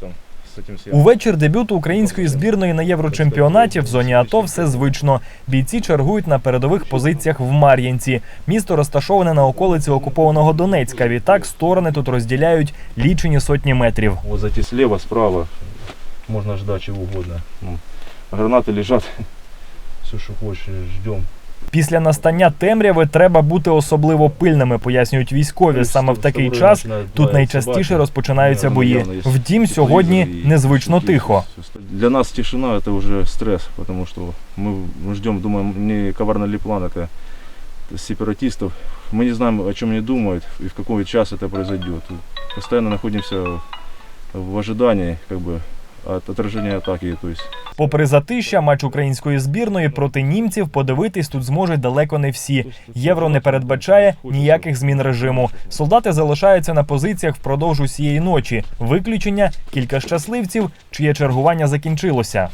там с этим всем. У вечір дебюту української збірної на єврочемпіонаті в зоні АТО все звично. Бійці чергують на передових позиціях в Мар'їнці. Місто розташоване на околиці окупованого Донецька. Відтак сторони тут розділяють лічені сотні метрів. Вот зайти слева, справа. Можно ждать чего угодно. Ну, гранаты лежат. Все, что хочешь, ждем. Після настання темряви треба бути особливо пильними, пояснюють військові. Саме в такий час тут найчастіше розпочинаються бої. Втім, сьогодні незвично тихо. Для нас тишина это уже стресс, потому что мы, мы ждем, думаем, не коварный ли план это сепаратистов. Мы не знаем, о чем они думают и в какой час это произойдет. Постоянно находимся в ожидании, как бы, от отражения атаки. То есть Попри затища, матч української збірної проти німців подивитись тут зможуть далеко не всі. Євро не передбачає ніяких змін режиму. Солдати залишаються на позиціях впродовж усієї ночі. Виключення кілька щасливців, чиє чергування закінчилося.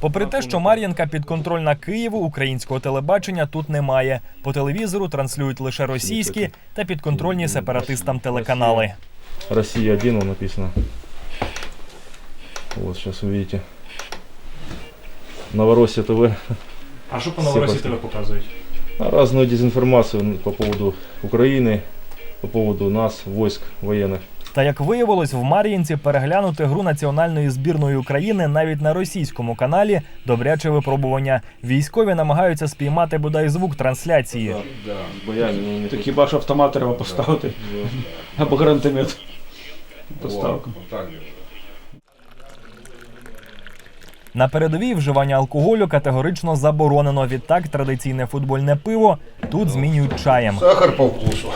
Попри те, що Мар'їнка підконтрольна Києву, українського телебачення тут немає. По телевізору транслюють лише російські та підконтрольні сепаратистам телеканали. Россия 1 написано. Вот сейчас увидите. Новороссия ТВ. А що по Новоросії ТВ показують? А Разную дезинформацию по поводу Украины, по поводу нас, войск военных. Та як виявилось, в Мар'їнці переглянути гру національної збірної України навіть на російському каналі добряче випробування. Військові намагаються спіймати бодай звук трансляції. Да, боями. ну, не Так хіба ж автомат треба поставити? Або гранатомет. Поставка. так. На передовій вживання алкоголю категорично заборонено. Відтак традиційне футбольне пиво тут змінюють чаєм. Сахар по вкусу.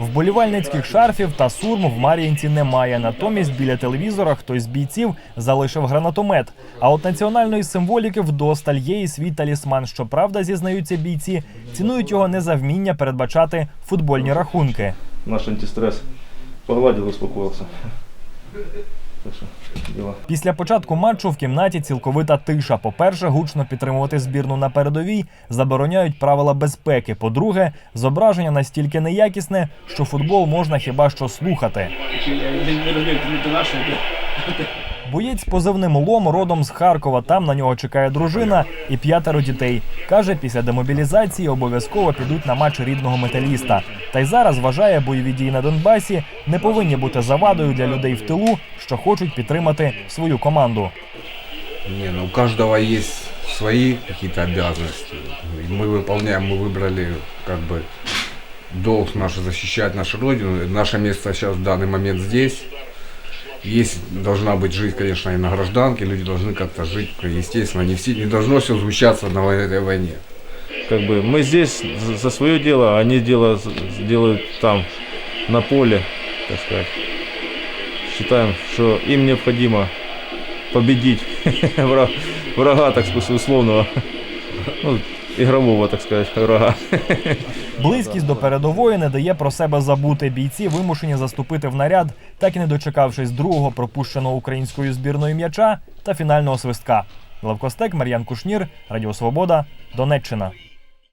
Вболівальницьких шарфів та сурм в Мар'їнці немає. Натомість біля телевізора хтось з бійців залишив гранатомет. А от національної символіки вдосталь є і свій талісман. Щоправда, зізнаються бійці, цінують його не за вміння передбачати футбольні рахунки. Наш антистресс погладил, успокоился. Так. Після початку матчу в кімнаті цілковита тиша. По-перше, гучно підтримувати збірну на передовій забороняють правила безпеки. По-друге, зображення настільки неякісне, що футбол можна хіба що слухати. Не розумію, це наше. Боєць з позивним лом родом з Харкова. Там на нього чекає дружина і п'ятеро дітей. Каже, після демобілізації обов'язково підуть на матч рідного металіста. Та й зараз вважає, бойові дії на Донбасі не повинні бути завадою для людей в тилу, що хочуть підтримати свою команду. Не, ну у каждого есть свои какие-то обязанности. И мы выполняем, мы выбрали как бы долг наш защищать нашу родину. Наше место сейчас в данный момент здесь. Есть, должна быть жизнь, конечно, и на гражданке. Люди должны как-то жить, естественно. Не, все, не должно все звучаться на этой войне. Как бы мы здесь за, свое дело, а они дело делают там, на поле, так сказать. Считаем, что им необходимо победить вра- врага, так условного, ну, игрового, так сказати, врага. Близькість до передової не дає про себе забути. Бійці вимушені заступити в наряд, так і не дочекавшись другого пропущеного українською збірною м'яча та фінального свистка. Левкостек, Мар'ян Кушнір, Радіо Свобода, Донеччина.